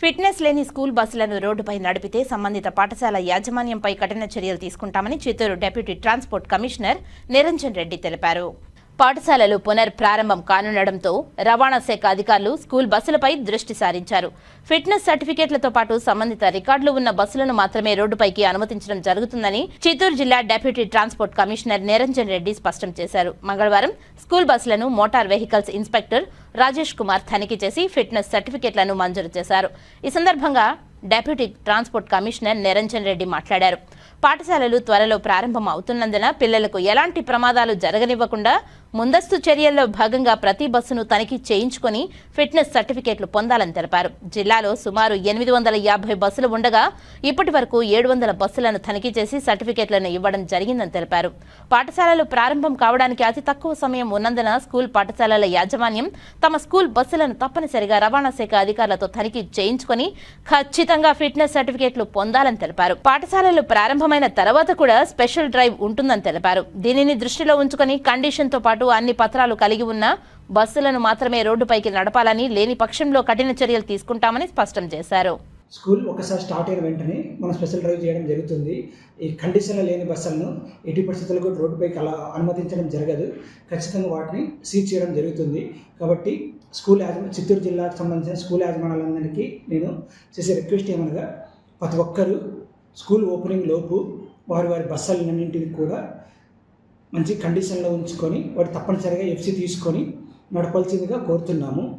Fitness లేని school బస్సులను రోడ్డుపై నడిపితే సంబంధిత పాఠశాల యాజమాన్యంపై కఠిన చర్యలు తీసుకుంటామని Chittoor deputy transport commissioner Niranjan Reddy తెలిపారు. పాఠశాలలు పునర్ ప్రారంభం కానుండడంతో రవాణా శాఖ అధికారులు స్కూల్ బస్సులపై దృష్టి సారించారు. ఫిట్నెస్ సర్టిఫికేట్లతో పాటు సంబంధిత రికార్డులు ఉన్న బస్సులను మాత్రమే రోడ్డుపైకి అనుమతించడం జరుగుతుందని చిత్తూరు జిల్లా deputy transport commissioner Niranjan Reddy స్పష్టం చేశారు. మంగళవారం స్కూల్ బస్సులను motor vehicles inspector Rajesh Kumar తనిఖీ చేసి ఫిట్నెస్ సర్టిఫికేట్లను మంజూరు చేశారు. ఈ సందర్భంగా deputy transport commissioner Niranjan Reddy మాట్లాడారు. పాఠశాలలు త్వరలో ప్రారంభం అవుతున్నందున పిల్లలకు ఎలాంటి ప్రమాదాలు జరగనివ్వకుండా ముందస్తు చర్యల్లో భాగంగా ప్రతి బస్సును తనిఖీ చేయించుకొని ఫిట్నెస్ సర్టిఫికేట్లు పొందాలని తెలిపారు. జిల్లాలో సుమారు ఎనిమిది వందల యాభై బస్సులు ఉండగా ఇప్పటి వరకు ఏడు వందల బస్సులను తనిఖీ చేసి సర్టిఫికేట్లను ఇవ్వడం జరిగిందని తెలిపారు. పాఠశాలలు ప్రారంభం కావడానికి అతి తక్కువ సమయం ఉన్నందున స్కూల్ పాఠశాలల యాజమాన్యం తమ స్కూల్ బస్సులను తప్పనిసరిగా రవాణా శాఖ అధికారులతో తనిఖీ చేయించుకొని ఖచ్చితంగా ఫిట్నెస్ సర్టిఫికేట్లు పొందాలని తెలిపారు. పాఠశాలలు ప్రారంభమైన తర్వాత కూడా స్పెషల్ డ్రైవ్ ఉంటుందని తెలిపారు. దీనిని దృష్టిలో ఉంచుకొని కండిషన్తో పాటు పాటు అన్ని పత్రాలు కలిగి ఉన్న బస్సులను మాత్రమే రోడ్డుపైకి నడపాలని లేని పక్షంలో కఠిన చర్యలు తీసుకుంటామని స్పష్టం చేశారు. స్కూల్ ఒకసారి స్టార్ట్ అయిన వెంటనే మనం స్పెషల్ డ్రైవ్ చేయడం జరుగుతుంది. ఈ కండిషన్లో లేని బస్సులను ఎట్టి పరిస్థితులు కూడా రోడ్డుపైకి అలా అనుమతించడం జరగదు. ఖచ్చితంగా వాటిని సీజ్ చేయడం జరుగుతుంది. కాబట్టి స్కూల్ యాజమా చిత్తూరు జిల్లాకు సంబంధించిన స్కూల్ యాజమాన్యాలందరికీ నేను చేసే రిక్వెస్ట్ ఏమనగా ప్రతి ఒక్కరూ స్కూల్ ఓపెనింగ్ లోపు వారి వారి బస్సులన్నింటినీ కూడా మంచి కండిషన్లో ఉంచుకొని వాడు తప్పనిసరిగా ఎఫ్సి తీసుకొని నడపాల్సిందిగా కోరుతున్నాము.